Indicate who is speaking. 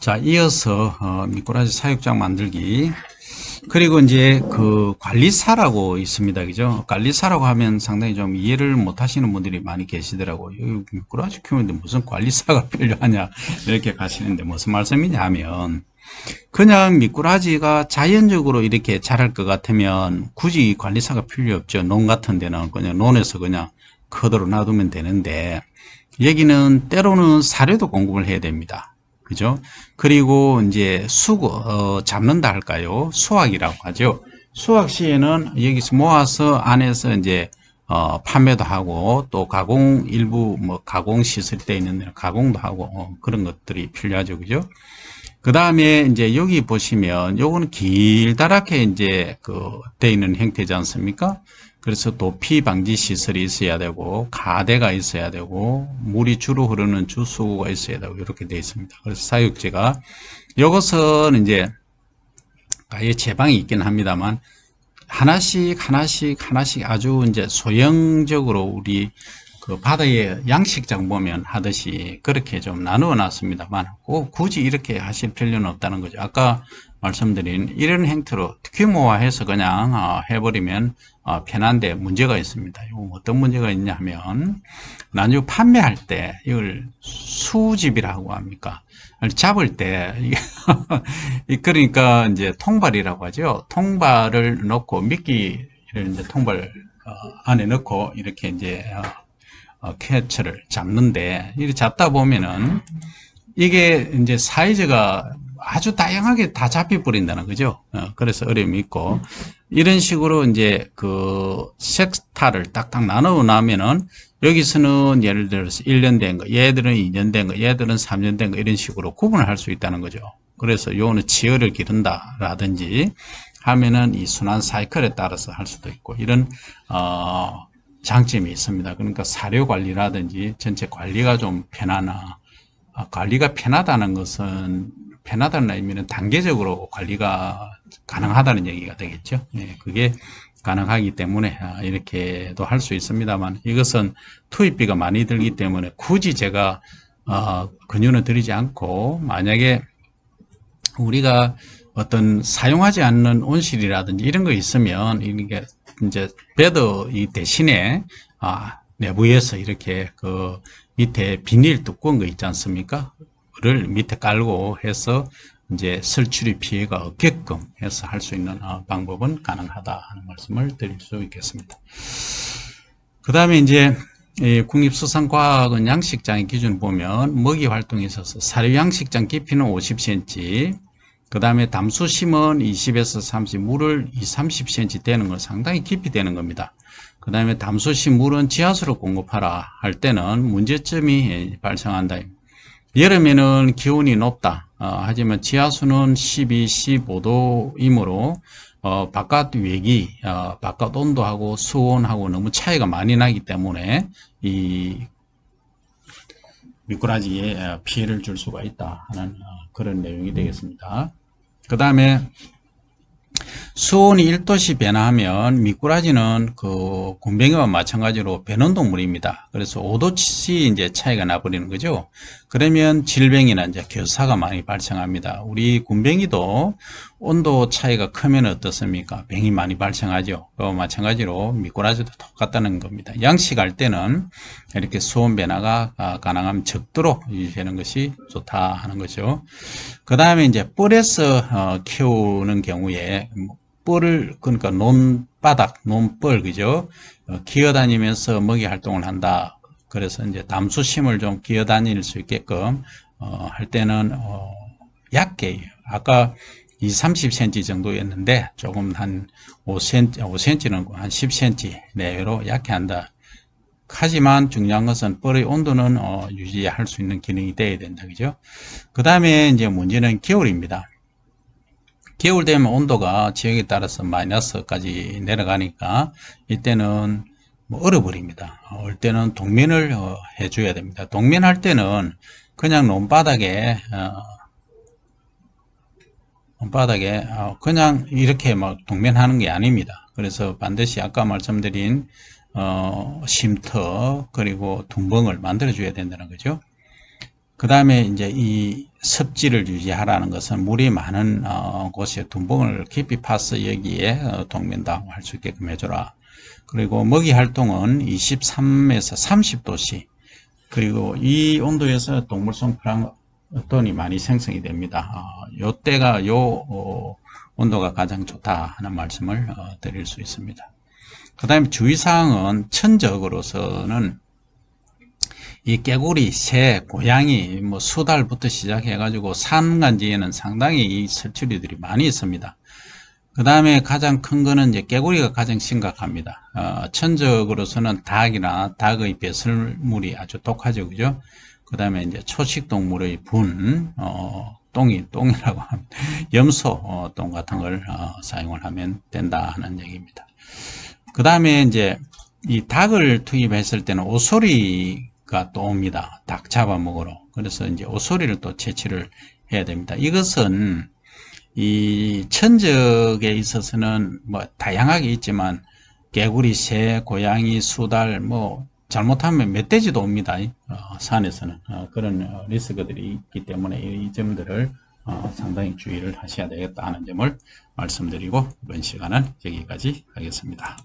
Speaker 1: 자, 이어서 어, 미꾸라지 사육장 만들기. 그리고 이제 그 관리사라고 있습니다. 그죠? 관리사라고 하면 상당히 좀 이해를 못 하시는 분들이 많이 계시더라고요. 미꾸라지 키우는데 무슨 관리사가 필요하냐. 이렇게 가시는데 무슨 말씀이냐 하면 그냥 미꾸라지가 자연적으로 이렇게 자랄 것 같으면 굳이 관리사가 필요 없죠. 논 같은 데는 그냥 논에서 그냥 그대로 놔두면 되는데 여기는 때로는 사료도 공급을 해야 됩니다. 그죠? 그리고 이제 수거, 어, 잡는다 할까요? 수확이라고 하죠. 수확 시에는 여기서 모아서 안에서 이제 어, 판매도 하고 또 가공 일부 뭐 가공 시설이 되어 있는 가공도 하고 어, 그런 것들이 필요하죠. 그죠? 그 다음에 이제 여기 보시면 요거는 길다랗게 이제 그돼 있는 형태지 않습니까? 그래서 도피 방지 시설이 있어야 되고 가대가 있어야 되고 물이 주로 흐르는 주수구가 있어야 되고 이렇게 되어 있습니다. 그래서 사육지가 이것은 이제 아예 제방이 있긴 합니다만 하나씩 하나씩 하나씩 아주 이제 소형적으로 우리 그 바다에 양식장 보면 하듯이 그렇게 좀 나누어 놨습니다만 꼭 굳이 이렇게 하실 필요는 없다는 거죠. 아까 말씀드린 이런 형태로 규모화해서 그냥 어, 해버리면 어, 편한데 문제가 있습니다. 이거 어떤 문제가 있냐 하면 나중에 판매할 때 이걸 수집이라고 합니까? 잡을 때 그러니까 이제 통발이라고 하죠. 통발을 넣고 미끼를 이제 통발 어, 안에 넣고 이렇게 이제 어, 캐처를 잡는데 이렇게 잡다 보면은 이게 이제 사이즈가 아주 다양하게 다 잡혀버린다는 거죠. 어, 그래서 어려움이 있고 이런 식으로 이제 그 섹스타를 딱딱 나누어 나면은 여기서는 예를 들어서 1년 된 거, 얘들은 2년 된 거, 얘들은 3년 된 거 이런 식으로 구분을 할 수 있다는 거죠. 그래서 요거는 치어를 기른다 라든지 하면은 이 순환 사이클에 따라서 할 수도 있고 이런 어 장점이 있습니다. 그러니까 사료 관리라든지 전체 관리가 좀 편하나 아, 관리가 편하다는 것은 편하다는 의미는 단계적으로 관리가 가능하다는 얘기가 되겠죠. 예, 그게 가능하기 때문에 아, 이렇게도 할 수 있습니다만 이것은 투입비가 많이 들기 때문에 굳이 제가 어, 권유는 드리지 않고 만약에 우리가 어떤 사용하지 않는 온실이라든지 이런 거 있으면 이게 이제 베드 이 대신에 아 내부에서 이렇게 그 밑에 비닐 두꺼운 거 있지 않습니까? 를 밑에 깔고 해서 이제 설출이 피해가 없게끔 해서 할 수 있는 어, 방법은 가능하다 하는 말씀을 드릴 수 있겠습니다. 그 다음에 이제 국립수산과학원 양식장의 기준 보면 먹이 활동에 있어서 사료 양식장 깊이는 50cm, 그 다음에 담수 심은 20에서 30, 물을 2, 30cm 되는 건 상당히 깊이 되는 겁니다. 그 다음에 담수 심 물은 지하수로 공급하라 할 때는 문제점이 발생한다. 여름에는 기온이 높다. 어, 하지만 지하수는 12, 15도이므로 어, 바깥 외기, 어, 바깥 온도하고 수온하고 너무 차이가 많이 나기 때문에 이 미꾸라지에 피해를 줄 수가 있다 하는 어, 그런 내용이 되겠습니다. 그 다음에 수온이 1도씩 변화하면 미꾸라지는 그 곰뱅이와 마찬가지로 변온 동물입니다. 그래서 5도씩 이제 차이가 나버리는 거죠. 그러면 질병이나 이제 결사가 많이 발생합니다. 우리 곰뱅이도 온도 차이가 크면 어떻습니까? 병이 많이 발생하죠. 그 마찬가지로 미꾸라지도 똑같다는 겁니다. 양식할 때는 이렇게 수온 변화가 가능하면 적도록 유지하는 것이 좋다 하는 거죠. 그 다음에 이제 뿔에서 어, 키우는 경우에 뻘을 그러니까 논바닥, 논뻘 그죠? 어, 기어다니면서 먹이 활동을 한다. 그래서 이제 담수심을 좀 기어다닐 수 있게끔 어, 할 때는 어, 얇게 아까 2, 30cm 정도였는데 조금 한 5cm, 5cm는 한 10cm 내외로 얇게 한다. 하지만 중요한 것은 뻘의 온도는 어, 유지할 수 있는 기능이 돼야 된다. 그죠? 그 다음에 이제 문제는 겨울입니다. 겨울 되면 온도가 지역에 따라서 마이너스까지 내려가니까 이때는 뭐 얼어버립니다. 올 때는 동면을 어, 해줘야 됩니다. 동면 할 때는 그냥 논바닥에 어, 논바닥에 어, 그냥 이렇게 막 동면하는 게 아닙니다. 그래서 반드시 아까 말씀드린 쉼터 그리고 둔벙을 만들어 줘야 된다는 거죠. 그 다음에 이제 이 습지를 유지하라는 것은 물이 많은 어, 곳에 둔봉을 깊이 파서 여기에 어, 동면다고 할 수 있게끔 해줘라. 그리고 먹이 활동은 23에서 30도씨 그리고 이 온도에서 동물성 플랑크톤이 많이 생성이 됩니다. 어, 요 때가 요 어, 온도가 가장 좋다 하는 말씀을 어, 드릴 수 있습니다. 그 다음에 주의사항은 천적으로서는 이 깨구리, 새, 고양이, 뭐 수달부터 시작해가지고 산간지에는 상당히 이 설치류들이 많이 있습니다. 그 다음에 가장 큰 거는 이제 깨구리가 가장 심각합니다. 어, 천적으로서는 닭이나 닭의 배설물이 아주 독하죠, 그죠? 그 다음에 이제 초식 동물의 분, 어, 똥이, 똥이라고 하면, 염소, 어, 똥 같은 걸, 어, 사용을 하면 된다 하는 얘기입니다. 그 다음에 이제 이 닭을 투입했을 때는 오소리가 또 옵니다. 닭 잡아먹으러. 그래서 이제 오소리를 또 채취를 해야 됩니다. 이것은 이 천적에 있어서는 뭐 다양하게 있지만 개구리, 새, 고양이, 수달 뭐 잘못하면 멧돼지도 옵니다. 어, 산에서는 어, 그런 어, 리스크들이 있기 때문에 이 점들을 어, 상당히 주의를 하셔야 되겠다 하는 점을 말씀드리고 이번 시간은 여기까지 하겠습니다.